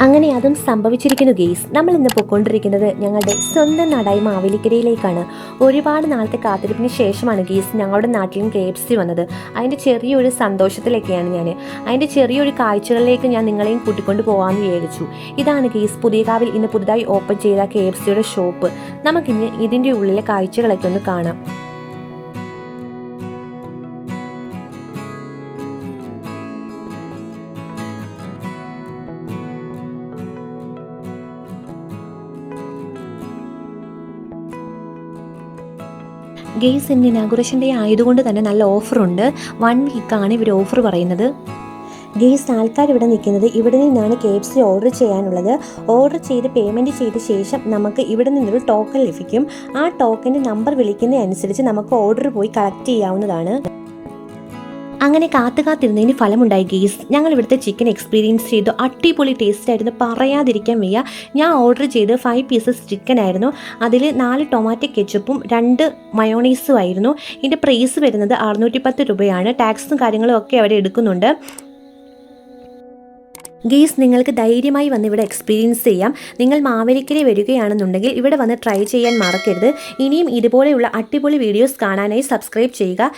അങ്ങനെ അതും സംഭവിച്ചിരിക്കുന്നു ഗെയ്സ്. നമ്മൾ ഇന്ന് പോയിക്കൊണ്ടിരിക്കുന്നത് ഞങ്ങളുടെ സ്വന്തം നാടായ മാവേലിക്കരയിലേക്കാണ്. ഒരുപാട് നാളത്തെ കാത്തിരിപ്പിന് ശേഷമാണ് ഗെയ്സ് ഞങ്ങളുടെ നാട്ടിലും കെ എഫ് സി വന്നത്. അതിന്റെ ചെറിയൊരു സന്തോഷത്തിലേക്കാണ് ഞാൻ അതിന്റെ ചെറിയൊരു കാഴ്ചകളിലേക്ക് ഞാൻ നിങ്ങളെയും കൂട്ടിക്കൊണ്ട് പോകാമെന്ന് വിചാരിച്ചു. ഇതാണ് ഗെയ്സ് പുതിയകാവിൽ ഇന്ന് പുതുതായി ഓപ്പൺ ചെയ്ത കെ എഫ് സിയുടെ ഷോപ്പ് നമുക്കിന്ന് ഇതിന്റെ ഉള്ളിലെ കാഴ്ചകളൊക്കെ ഒന്ന് കാണാം. ഗെയ്സ് ഇന്ന് ഇനാഗുറേഷൻ ഡേ ആയതുകൊണ്ട് തന്നെ നല്ല ഓഫറുണ്ട്. വൺ വീക്കാണ് ഇവർ ഓഫർ പറയുന്നത്. ഗെയ്സ് ആൾക്കാർ ഇവിടെ നിൽക്കുന്നത് ഇവിടെ നിന്നാണ് കെ എഫ് സി ഓർഡർ ചെയ്യാനുള്ളത്. ഓർഡർ ചെയ്ത് പേയ്മെന്റ് ചെയ്ത ശേഷം നമുക്ക് ഇവിടെ നിന്നൊരു ടോക്കൺ ലഭിക്കും. ആ ടോക്കന്റെ നമ്പർ വിളിക്കുന്നതനുസരിച്ച് നമുക്ക് ഓർഡർ പോയി കളക്ട് ചെയ്യാവുന്നതാണ്. അങ്ങനെ കാത്തു കാത്തിരുന്നതിന് ഫലമുണ്ടായി ഗെയ്സ് ഞങ്ങൾ ഇവിടുത്തെ ചിക്കൻ എക്സ്പീരിയൻസ് ചെയ്തു. അടിപൊളി ടേസ്റ്റ് ആയിരുന്നു. പറയാതിരിക്കാൻ വയ്യ. ഞാൻ ഓർഡർ ചെയ്ത് ഫൈവ് പീസസ് ചിക്കൻ ആയിരുന്നു. അതിൽ നാല് ടൊമാറ്റോ കെച്ചപ്പും രണ്ട് മയോണൈസും ആയിരുന്നു. ഇതിന്റെ പ്രൈസ് വരുന്നത് അറുന്നൂറ്റി പത്ത് രൂപയാണ് ടാക്സും കാര്യങ്ങളും ഒക്കെ അവിടെ എടുക്കുന്നുണ്ട്. ഗെയ്സ് നിങ്ങൾക്ക് ധൈര്യമായി വന്ന് ഇവിടെ എക്സ്പീരിയൻസ് ചെയ്യാം. നിങ്ങൾ മാവേലിക്കരെ വരികയാണെന്നുണ്ടെങ്കിൽ ഇവിടെ വന്ന് ട്രൈ ചെയ്യാൻ മറക്കരുത്. ഇനിയും ഇതുപോലെയുള്ള അടിപൊളി വീഡിയോസ് കാണാനായി സബ്സ്ക്രൈബ് ചെയ്യുക.